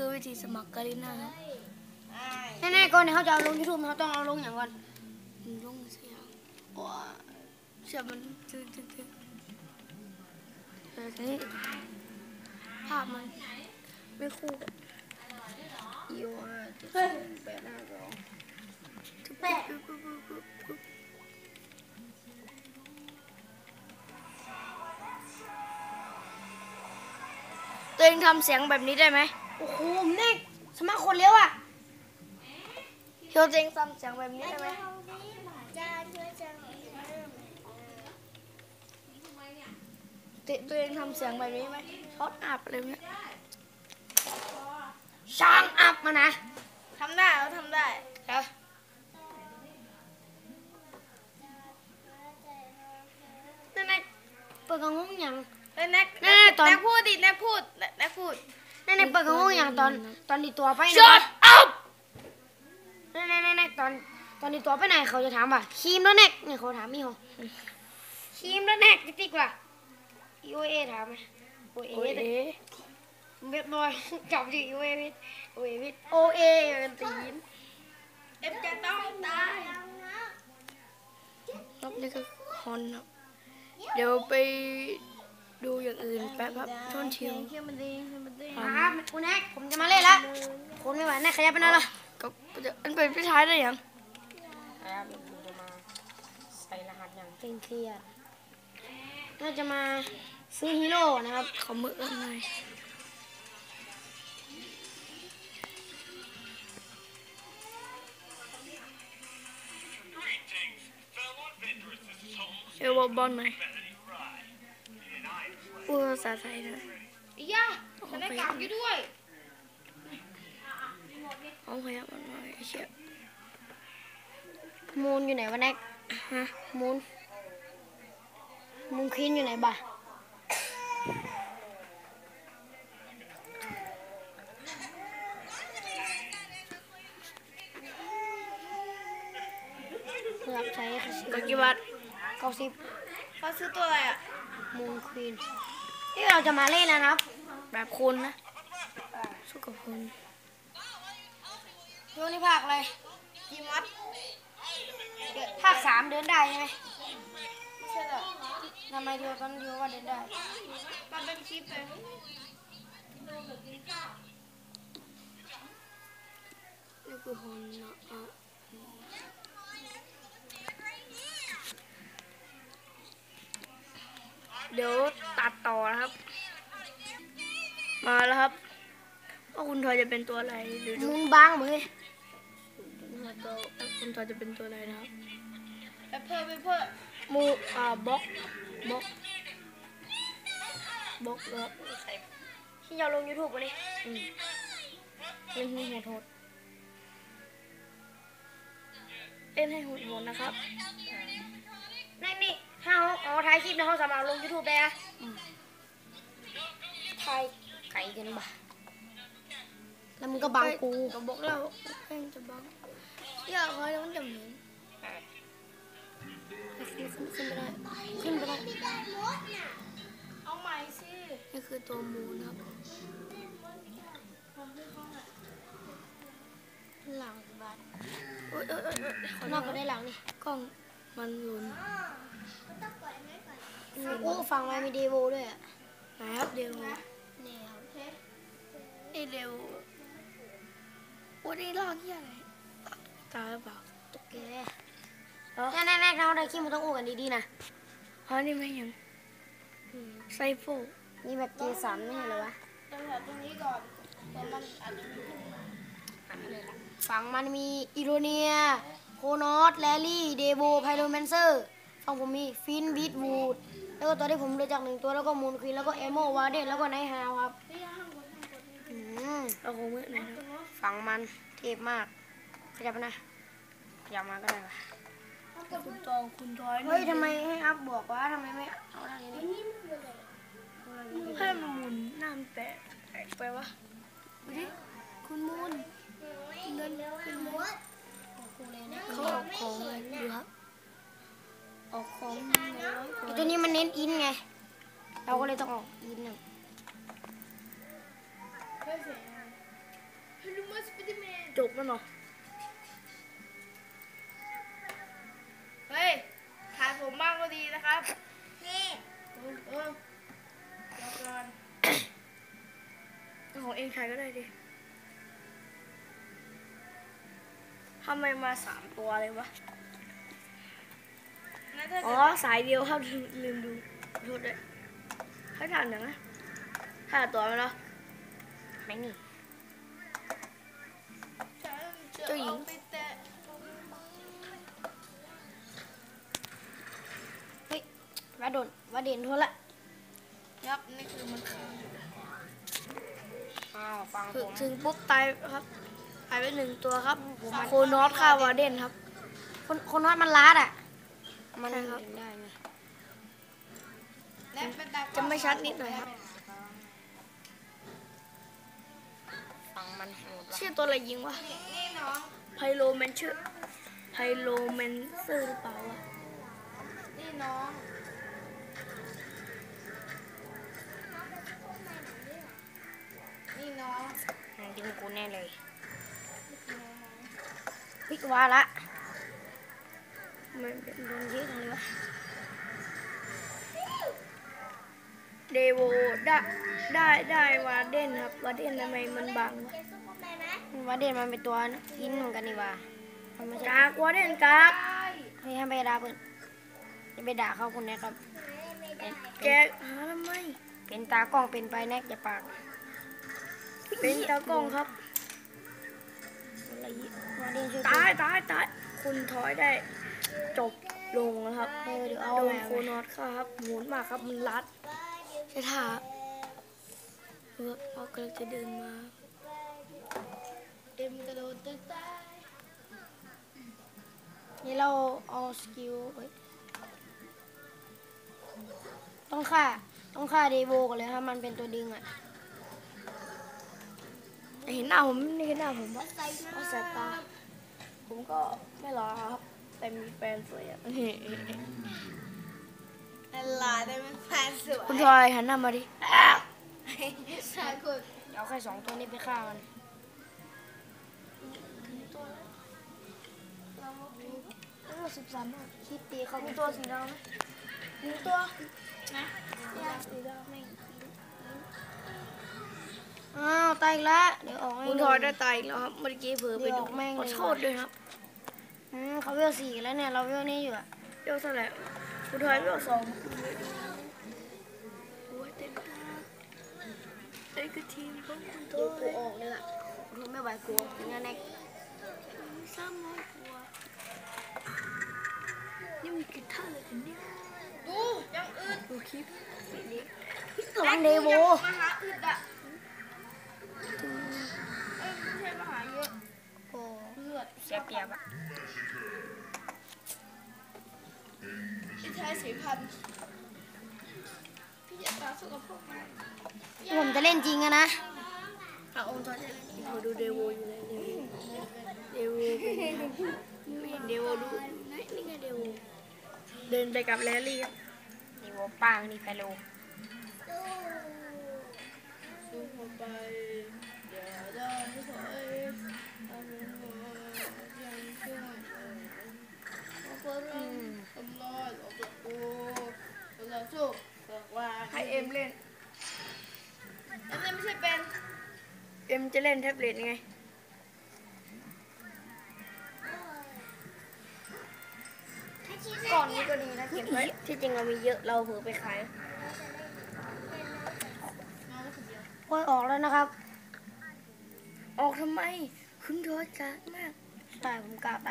คือวิธีสมัครกาลิน่าครับแน่ๆก่อนเนี่ยเขาจะเอาลงยูทูบเขาต้องเอาลงอย่างก่อนลงเสียงว้าเสียงมันตึ๊ดตึ๊ดตึ๊ดนี้ภาพมันไม่คู่กันอีโอเจ็ดแปดห้าสองแปะปุ๊บปุ๊บปุ๊บปุ๊บปุ๊บตัวเองทำเสียงแบบนี้ได้ไหม โอ้โหเน่สมัครคนเร็วอะเฮียวเองทำเสียงแบบนี้ได้ไหมตัวตัวเองทำเสียงแบบนี้ไหมช็อตอัพอะไรเนี่ยช่างอัพมานะทำได้เราทำได้ครับนั่เปิดกระงงอย่างแน็กแม่ตอนแน็กพูดดิแน็กพูดแน็กพูด นั่นไงเปิดกระงงอย่างตอนตอนดีตัวไปช็อตอัพนั่นไงนั่นไงตอนตอนดีตัวไปไหนเขาจะถามว่าครีมแล้วแน็กเนี่ยเขาถามมี่เขาครีมแล้วแน็กติ๊กว่าอีโอเอถามไหมโอเอโอ้ยเว็บบอยจับดิโอเอวิทโอเอวิทโอเอเป็นตีนเอ็มจะต้องตายรอบนี้ก็ฮอนครับเดี๋ยวไปดูอย่างอื่นแป๊บครับช่วงเชียว ครับคุณแน็กผมจะมาเล่นแล้วคนไม่ไหวแน็กขยับไปหน่อยละก็จะอันเป็นพี่ท้ายได้ยังครับผมจะมาใส่รหัสอย่างเคร่งเครียดน่าจะมาซื้อฮีโร่นะครับขอมือกันหน่อยเอวบอลหน่อยพูดภาษาไทยหน่อยอีย่า ฉันได้กลับอยู่ด้วยเอาพยับมันหน่อยไอ้เชี่ยมูนอยู่ไหนวะแน็กฮะมูนมูนควีนอยู่ไหนบ่ะรับใช้ค่ะตะกี้วัดเก้าสิบเขาซื้อตัวอะไรอะมูนควีนที่เราจะมาเล่นแล้วนะครับ แบบคุณนะสู้กับคุณดูนี่ภาคอะไรยิมัดภาคสามเดินได้ใช่ไหมไม่ใช่หรอทำไมเดียวตอนเดียวว่าเดินได้มันเป็นคลิปเลยนี่คือฮอนนะอะเดี๋ยวตัดต่อนะครับ มาแล้วครับ ว่าคุณทอยจะเป็นตัวอะไรหรือดูมูนบางเหมือนว่าตัวคุณทอยจะเป็นตัวอะไรนะครับไปเพิ่มไปเพิ่มมูอ่าบล็อกบล็อกบล็อกนะครับที่เราลงยูทูบวันนี้อืมเล่นหูโหดเล่นให้หุ่นหนนะครับๆนี่นี่ถ้าเขาเอาถ่ายคลิปแล้วเขาสามารถลงยูทูบได้นะอืมถ่าย ไก่กันบ่ะแล้วมึงก็บังกูก็บอกแล้วแม่งจะบังอย่าคอยแล้วมันจะเหม็นขึ้นขึ้นขึ้นไปได้ขึ้นไปได้เอาใหม่สินี่คือตัวมูนะครับหลังบ้านโอ๊ยเอยเอยเอยขอนอกก็ได้หลังนี่กล้องมันหลุนโอ้ฟังไว้มีเดโวด้วยอะไหนครับเดี๋ยวเนี่ยครับไอ เร็ววันนี้ลอกเหี้ยอะไรตายหรือเปล่าตกแกแน่ๆๆเราได้คลิปมันต้องอู้กันดีๆนะเพราะนี่ไม่ยังไซโฟนี่แบบเจสันไม่ใช่เหรอวะต้องหาตรงนี้ก่อนแต่มันอาจจะมีฝั่งมันมีอิโรเนีย โคนอสแลลี่ เดโบไพโรแมนเซอร์ฝั่งผมมีฟินบีทวูดแล้วก็ตัวที่ผมรู้จักหนึ่งตัวแล้วก็มูนควีนแล้วก็เอโมวาเดนแล้วก็ไนท์ฮาวครับอื มเอาคงมือหน่อยนะครับฝั่งมันเทพมาก ขยับมานะ ขยับมาก็ได้ปะคุณตองคุณทอยเฮ้ยทำไมให้อัพบอกว่าทำไมไม่เอาทา เดอร์แมนจบแล้วเนาะเฮ้ยถ่ายผมบ้างก็ดีนะครับนี่เออเออเดี๋ยวก่อนของเองใช้ก็ได้ดิทำไมมาสามตัวเลยวะงั้นถ้าอ๋อเกิดสายเดียวครับลืมลืมดูโทษด้วยให้ทานอย่างนะถ้าตัวไหมล่ะไม่นี่ เด่นทั่วละยับนี่คือมันคืออ้าวฟังผถึงมถึงปุ๊บตายครับตายไปหนึ่งตัวครับโคนอสฆ่าวาเดนครับคนโคนน้อยมันลาดอะ มันใช่ครับเห็นได้ไง และเป็นตากล้องจะไม่ชัดนิดหน่อยครับ ฟังมันโหดว่ะชื่อตัวอะไรยิงวะนี่น้องไพโลแมนเชอร์ไพโลแมนเซอร์หรือเปล่าวะนี่น้อง แน่เลยวิกว่าละมันเป็นโดนเยอะจังเลยวะเดโวได้ได้ได้วาเดนครับวาเดนทำไมมันบังวะว่าเด่นมันเป็นตัวอินเหมือนกันนี่ว่ามันไม่ใช่กากวาเดนกากเฮ้ยให้ไปด่าเพื่อนจะไปด่าเขาคนนี้ครับเป็นแกหาทำไมเป็นตากล้องเป็นไปแนกอย่าปาก เป็นตากล้องครับอะไรอีกว่าเด่นช่วยตายตายตายคุณถอยได้ จบลงแล้วครับเออเดี๋ยวเอาโดแหนวนโคไปนอสฆ่าครับหมุนมากครับมันรัดใช่ท่าเออเรากำลังจะเดินมาเต็มกระโดดตึกตายนี่เราเอาสกิลเอ้ยต้องฆ่าต้องฆ่าเดโวก่อนเลยครับมันเป็นตัวดึงอะ เห็นหน้าผมนี่เห็นหน้าผมปะเอาสายตา ผมก็ไม่รอครับ แต่มีแฟนสวยอะอะไรได้เป็นแฟนสวยคุณทอยหันหน้ามาดิใช่คุณเดี๋ยวเอาแค่สองตัวนี้ไปฆ่ามันสิบสามบาทคิดตีเขามีมีตัตัววสีดำไหมมีตัวนะเนี่ยสีดำไม่ อ้าวตายอีกแล้วเดี๋ยวออกให้คุณดูทอยได้ตายอีกแล้วครับเมื่อกี้เผลอไปเดี๋ดูยวแม่งขอเลยโทษด้วยครับอืมเขาเวลสี่แล้วเนี่ยเราเวลนี้อยู่อะเดี๋ยวเท่าไหร่คุณทอยเรื่องสองโอ้ยเต็มตาเอ้ยคือทีมของคุณทเดี๋ยวอกูยออกเลยอะกูทนไม่ไหวกูงั้นแน่สามร้อยกว่านี่มันกี่ท่าเลยกันเนี่ยดูยังอึดดูคลิปนี้ระวังเดโวยังมหาอึดอะ สียเปรียบอะพี่ชายสีพันธุ์พี่จะตาสุขภาพไหมผมจะเล่นจริงอะนะอะองค์ทอยจะเล่นอีกเขาดูเดโวอยู่เลยเดโวเป็นไงไม่เห็นเดโวดูนี่นี่ไงเดโวเดินไปกับแลลี่ครับเดโวปังนี่ไปโลสู้เข้าไปอย่าได้ถอยเอาหัวยังช่วยเอาพลังทำลายออกจากกูเราสู้บอกว่า ให้เอ็มเล่น อันนั้นไม่ใช่เป็น เอ็ม จะเล่นแท็บเล็ตไงก่อนนี้ก็ดีนะเก็บไว้ที่จริงเรามีเยอะเราเผลอไปขายโอ้ยออกแล้วนะครับ ออกทำไม คุณทอยจากมากตายผมกล้าตาย